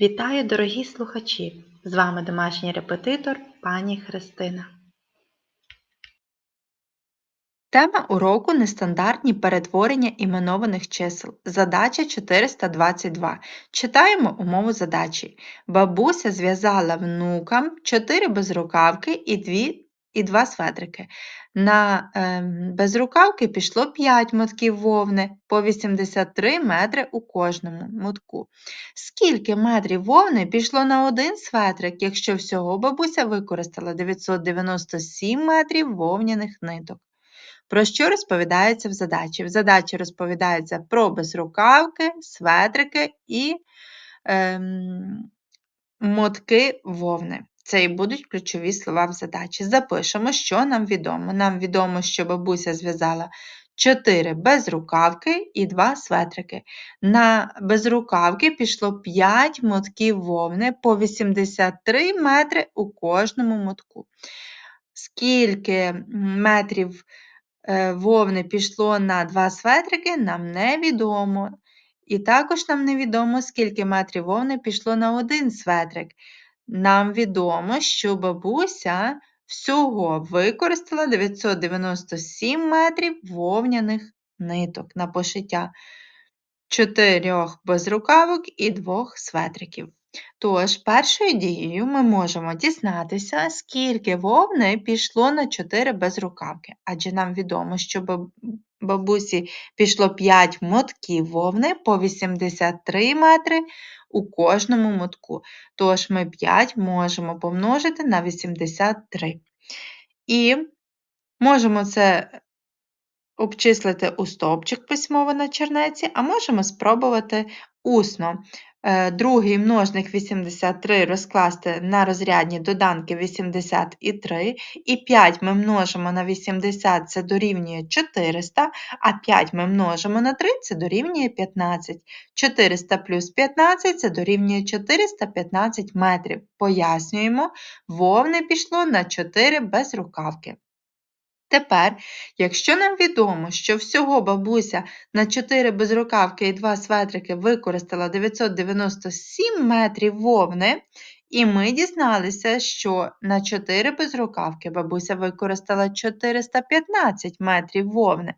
Вітаю, дорогі слухачі! З вами домашній репетитор пані Христина. Тема уроку нестандартні перетворення іменованих чисел. Задача 422. Читаємо умову задачі. Бабуся зв'язала внукам 4 безрукавки і 2 і 2 светрики. На е, безрукавки пішло 5 мотків вовни по 83 метри у кожному мотку. Скільки метрів вовни пішло на один светрик, якщо всього бабуся використала 997 метрів вовняних ниток? Про що розповідається в задачі? В задачі розповідається про безрукавки, светрики і ем, мотки вовни. Це і будуть ключові слова в задачі. Запишемо, що нам відомо. Нам відомо, що бабуся зв'язала 4 безрукавки і 2 светрики. На безрукавки пішло 5 мотків вовни по 83 метри у кожному мотку. Скільки метрів Е, вовни пішло на два светрики, нам невідомо. І також нам невідомо, скільки метрів вовни пішло на один светрик. Нам відомо, що бабуся всього використала 997 метрів вовняних ниток на пошиття чотирьох безрукавок і двох светриків. Тож, першою дією ми можемо дізнатися, скільки вовни пішло на 4 безрукавки, адже нам відомо, що бабусі пішло 5 мотків вовни по 83 метри у кожному мотку. Тож ми 5 можемо помножити на 83. І можемо це обчислити у стовпчик письмово на чернеці, а можемо спробувати усно. Е, другий множник 83 розкласти на розрядні доданки 80 і 3, і 5 ми множимо на 80 це дорівнює 400, а 5 ми множимо на 3 це дорівнює 15. 400 плюс 15 це дорівнює 415 метрів. Пояснюємо, вовни пішло на 4 безрукавки. Тепер, якщо нам відомо, що всього бабуся на 4 безрукавки і 2 светрики використала 997 метрів вовни, і ми дізналися, що на 4 безрукавки бабуся використала 415 метрів вовни,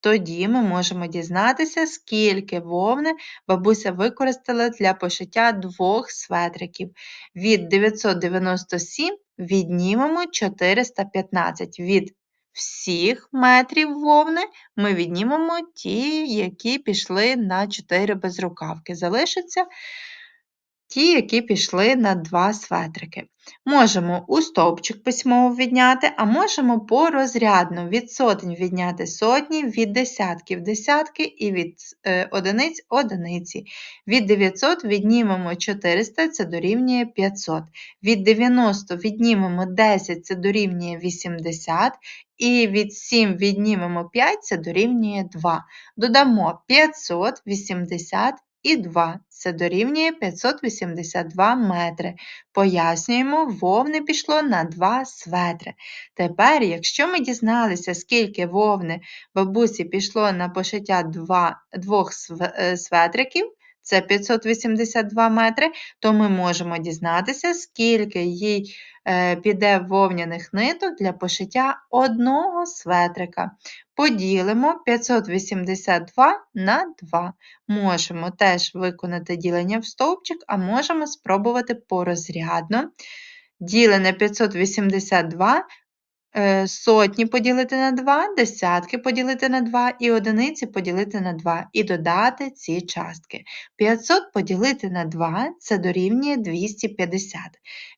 тоді ми можемо дізнатися, скільки вовни бабуся використала для пошиття двох светриків. Від 997 віднімемо 415. Від всіх метрів вовни ми віднімемо ті, які пішли на 4 безрукавки. Залишиться ті, які пішли на два светрики. Можемо у стовпчик письмово відняти, а можемо порозрядно від сотень відняти сотні, від десятків десятки і від е, одиниць одиниці. Від 900 віднімемо 400, це дорівнює 500. Від 90 віднімемо 10, це дорівнює 80. І від 7 віднімемо 5, це дорівнює 2. Додамо 500, 80 і 2. Це дорівнює 582 метри. Пояснюємо, вовни пішло на 2 светри. Тепер, якщо ми дізналися, скільки вовни бабусі пішло на пошиття 2, двох е, светриків, це 582 метри, то ми можемо дізнатися, скільки їй піде вовняних ниток для пошиття одного светрика. Поділимо 582 на 2. Можемо теж виконати ділення в стовпчик, а можемо спробувати порозрядно. Ділене 582 Е, сотні поділити на 2, десятки поділити на 2 і одиниці поділити на 2 і додати ці частки. 500 поділити на 2 це дорівнює 250.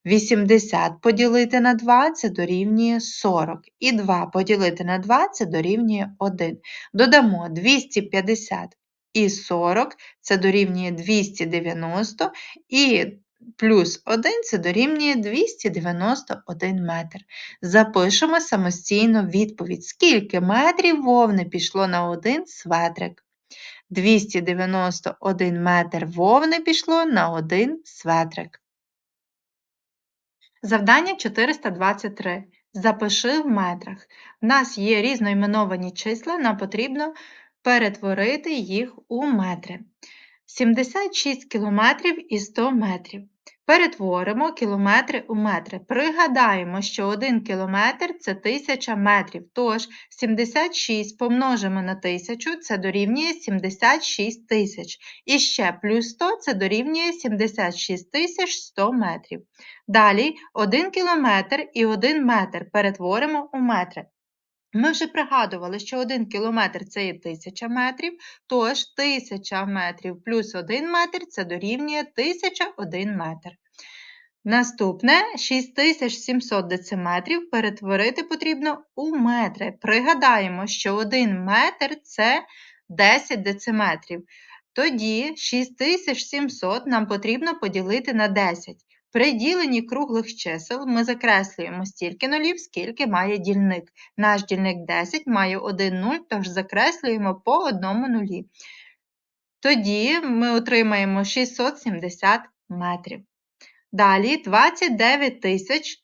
80 поділити на 2 це дорівнює 40. І 2 поділити на 2 це дорівнює 1. Додамо 250 і 40 це дорівнює 290. І плюс 1 це дорівнює 291 метр. Запишемо самостійно відповідь, скільки метрів вовни пішло на один светрик. 291 метр вовни пішло на один светрик. Завдання 423. Запиши в метрах. У нас є різноіменовані числа, нам потрібно перетворити їх у метри. 76 кілометрів і 100 метрів. Перетворимо кілометри у метри. Пригадаємо, що 1 кілометр – це 1000 метрів. Тож 76 помножимо на 1000 – це дорівнює 76 тисяч. І ще плюс 100 – це дорівнює 76 тисяч 100 метрів. Далі 1 кілометр і 1 метр перетворимо у метри. Ми вже пригадували, що 1 кілометр це є 1000 метрів, тож 1000 метрів плюс 1 метр це дорівнює 1001 метр. Наступне 6700 дециметрів перетворити потрібно у метри. Пригадаємо, що 1 метр це 10 дециметрів. Тоді 6700 нам потрібно поділити на 10. При діленні круглих чисел ми закреслюємо стільки нулів, скільки має дільник. Наш дільник 10 має 1 нуль, тож закреслюємо по одному нулі. Тоді ми отримаємо 670 метрів. Далі 29 тисяч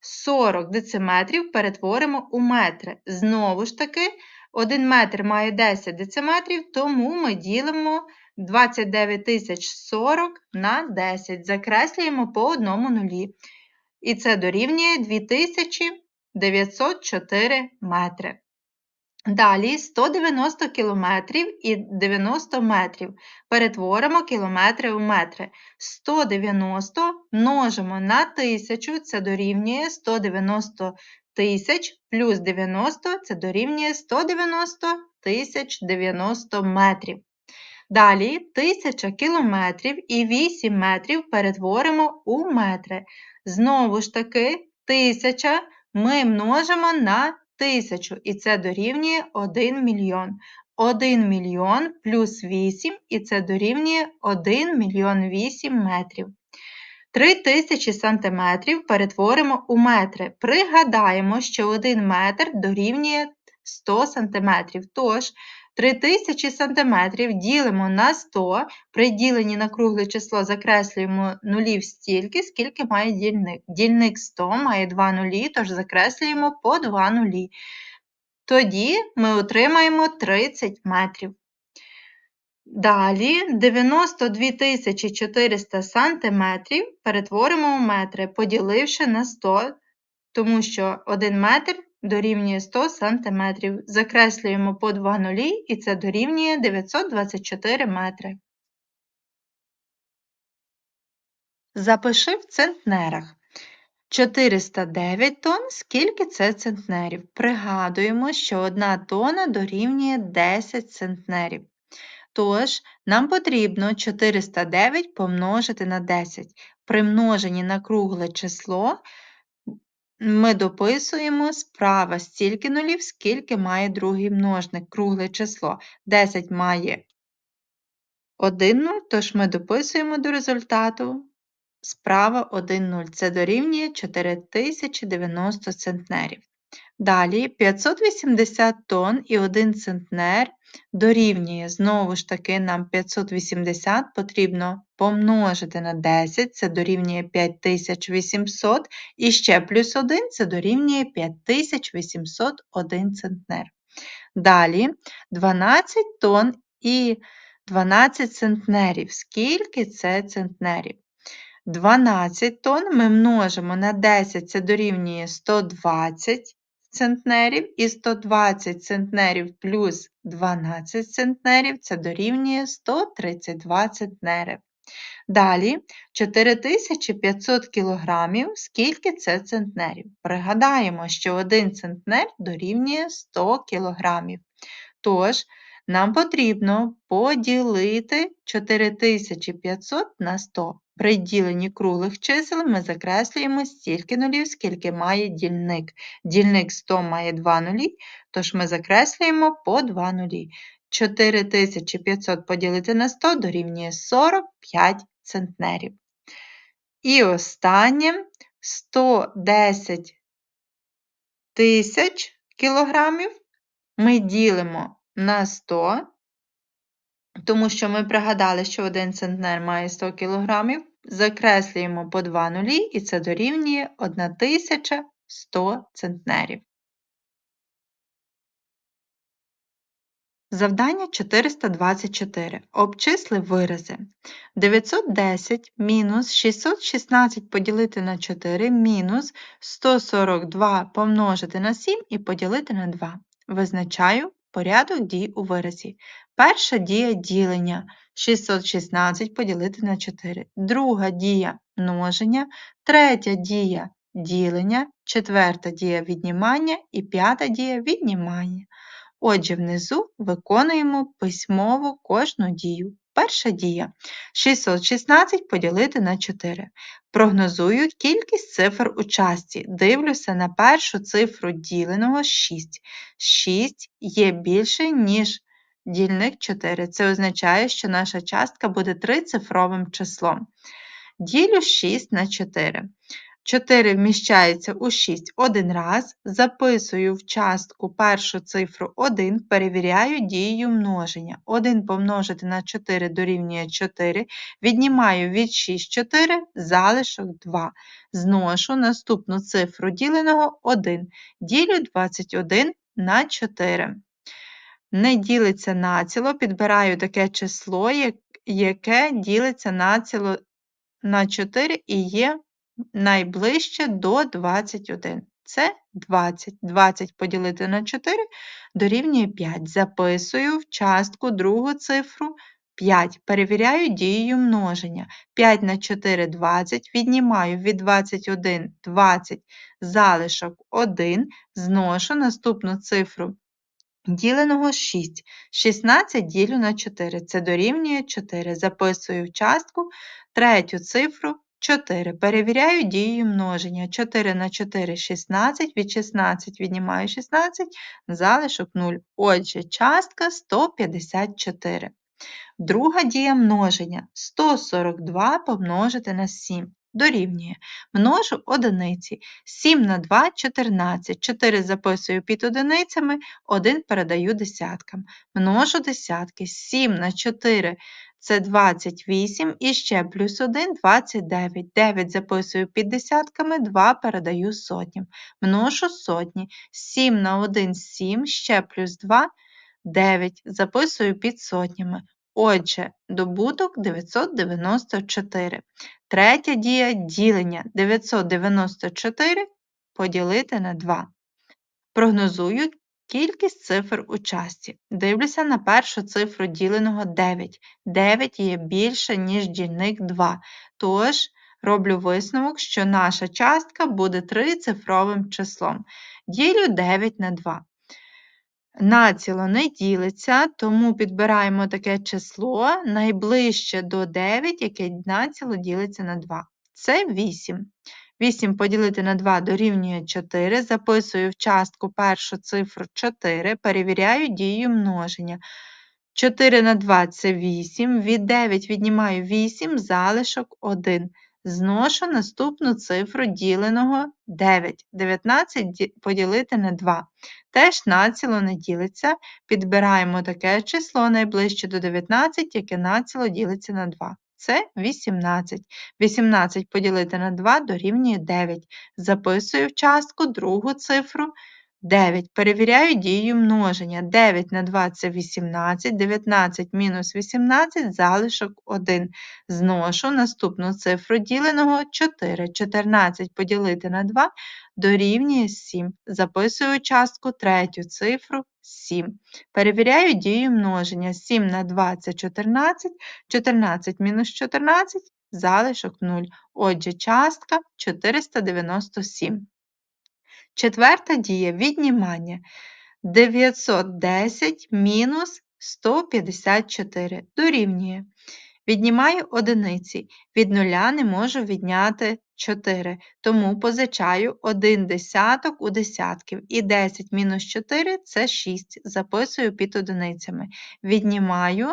40 дециметрів перетворимо у метри. Знову ж таки, 1 метр має 10 дециметрів, тому ми ділимо 29 тисяч 40 на 10. Закреслюємо по одному нулі. І це дорівнює 2904 метри. Далі 190 кілометрів і 90 метрів. Перетворимо кілометри у метри. 190 множимо на 1000, це дорівнює 190 тисяч плюс 90 це дорівнює 190 тисяч 90 метрів. Далі 1000 кілометрів і 8 метрів перетворимо у метри. Знову ж таки, 1000 ми множимо на 1000, і це дорівнює 1 мільйон. 1 мільйон плюс 8, і це дорівнює 1 мільйон 8 метрів. 3000 сантиметрів перетворимо у метри. Пригадаємо, що 1 метр дорівнює 100 сантиметрів. Тож 3000 сантиметрів ділимо на 100, при діленні на кругле число закреслюємо нулів стільки, скільки має дільник. Дільник 100 має 2 нулі, тож закреслюємо по 2 нулі. Тоді ми отримаємо 30 метрів. Далі 92 400 сантиметрів перетворимо у метри, поділивши на 100, тому що 1 метр дорівнює 100 см. Закреслюємо по 2 нулі, і це дорівнює 924 метри. Запиши в центнерах. 409 тонн, скільки це центнерів? Пригадуємо, що 1 тонна дорівнює 10 центнерів. Тож, нам потрібно 409 помножити на 10. При множенні на кругле число ми дописуємо справа стільки нулів, скільки має другий множник, кругле число. 10 має 1 0, тож ми дописуємо до результату справа 1 0. Це дорівнює 4090 центнерів. Далі 580 тонн і 1 центнер дорівнює, знову ж таки, нам 580 потрібно помножити на 10, це дорівнює 5800, і ще плюс 1 це дорівнює 5801 центнер. Далі 12 тонн і 12 центнерів. Скільки це центнерів? 12 тонн ми множимо на 10, це дорівнює 120 центнерів і 120 центнерів плюс 12 центнерів це дорівнює 132 центнери. Далі 4500 кілограмів, скільки це центнерів. Пригадаємо, що 1 центнер дорівнює 100 кілограмів. Тож, нам потрібно поділити 4500 на 100. При діленні круглих чисел ми закреслюємо стільки нулів, скільки має дільник. Дільник 100 має 2 нулі, тож ми закреслюємо по 2 нулі. 4500 поділити на 100 дорівнює 45 центнерів. І останнє 110 тисяч кілограмів ми ділимо на 100 тому що ми пригадали, що 1 центнер має 100 кг, закреслюємо по 2 нулі, і це дорівнює 1100 центнерів. Завдання 424. Обчисли вирази. 910 мінус 616 поділити на 4 мінус 142 помножити на 7 і поділити на 2. Визначаю порядок дій у виразі. Перша дія ділення 616 поділити на 4. Друга дія множення, третя дія ділення, четверта дія віднімання і п'ята дія віднімання. Отже, внизу виконуємо письмово кожну дію. Перша дія 616 поділити на 4. Прогнозую кількість цифр у частці. Дивлюся на першу цифру діленого 6. 6 є більше, ніж дільник 4. Це означає, що наша частка буде трицифровим числом. Ділю 6 на 4. 4 вміщається у 6 один раз, записую в частку першу цифру 1, перевіряю дією множення. 1 помножити на 4 дорівнює 4, віднімаю від 6 4, залишок 2. Зношу наступну цифру діленого 1. Ділю 21 на 4. Не ділиться націло, підбираю таке число, яке ділиться націло на 4 і є найближче до 21. Це 20. 20 поділити на 4 дорівнює 5. Записую в частку другу цифру 5. Перевіряю дією множення. 5 на 4 20, віднімаю від 21 20 залишок 1, зношу наступну цифру діленого 6. 16 ділю на 4. Це дорівнює 4. Записую в частку третю цифру 4. Перевіряю дією множення. 4 на 4 16, від 16 віднімаю 16, залишок 0. Отже, частка 154. Друга дія множення 142 помножити на 7 дорівнює. Множу одиниці. 7 на 2 14. 4 записую під одиницями, 1 передаю десяткам. Множу десятки. 7 на 4 це 28 і ще плюс 1 29. 9 записую під десятками, 2 передаю сотням. Множу сотні. 7 на 1 7, ще плюс 2 9. Записую під сотнями. Отже, добуток 994. Третя дія ділення 994 поділити на 2. Прогнозую кількість цифр у частці. Дивлюся на першу цифру діленого 9. 9 є більше, ніж дільник 2. Тож роблю висновок, що наша частка буде трицифровим числом. Ділю 9 на 2 націло не ділиться, тому підбираємо таке число найближче до 9, яке націло ділиться на 2. Це 8. 8 поділити на 2 дорівнює 4. Записую в частку першу цифру 4, перевіряю дію множення. 4 на 2 це 8. Від 9 віднімаю 8, залишок 1. Зношу наступну цифру діленого 9. 19 поділити на 2. Теж націло не ділиться. Підбираємо таке число найближче до 19, яке націло ділиться на 2. Це 18. 18 поділити на 2 дорівнює 9. Записую в частку другу цифру 9. Перевіряю дію множення. 9 на 2 це 18, 19 мінус 18 залишок 1. Зношу наступну цифру діленого 4. 14 поділити на 2 дорівнює 7. Записую частку третю цифру 7. Перевіряю дію множення. 7 на 2 це 14, 14 мінус 14 залишок 0. Отже, частка 497. Четверта дія віднімання 910 мінус 154 дорівнює. Віднімаю одиниці. Від нуля не можу відняти 4, тому позичаю 1 десяток у десятків. І 10 мінус 4 це 6. Записую під одиницями. Віднімаю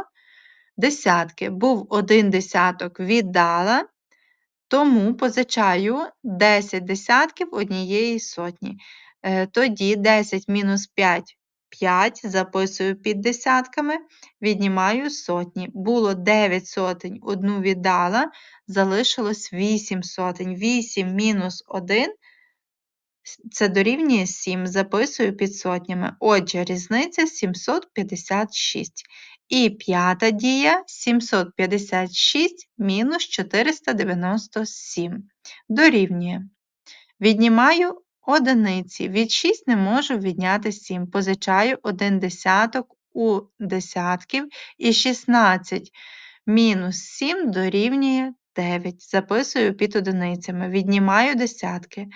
десятки. Був 1 десяток віддала, тому позичаю 10 десятків однієї сотні. Е, тоді 10 мінус 5 5, записую під десятками, віднімаю сотні. Було 9 сотень, одну віддала, залишилось 8 сотень. 8 мінус 1 Це дорівнює 7, записую під сотнями. Отже, різниця 756. І п'ята дія 756 мінус 497. Дорівнює. Віднімаю одиниці. Від 6 не можу відняти 7. Позичаю 1 десяток у десятків і 16 мінус 7 дорівнює 9. Записую під одиницями. Віднімаю десятки.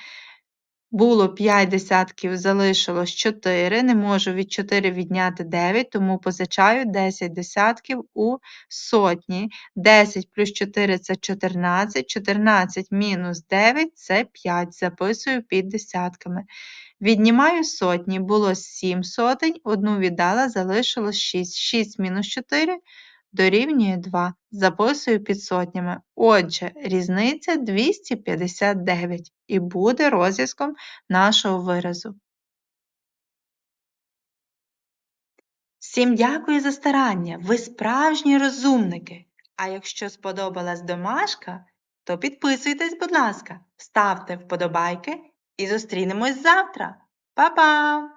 Було 5 десятків, залишилось 4. Не можу від 4 відняти 9, тому позичаю 10 десятків у сотні. 10 плюс 4 це 14. 14 мінус 9 це 5. Записую під десятками. Віднімаю сотні. Було 7 сотень, одну віддала, залишилось 6. 6 мінус 4 дорівнює 2. Записую під сотнями. Отже, різниця 259 і буде розв'язком нашого виразу. Всім дякую за старання. Ви справжні розумники. А якщо сподобалась домашка, то підписуйтесь, будь ласка, ставте вподобайки і зустрінемось завтра. Па-па!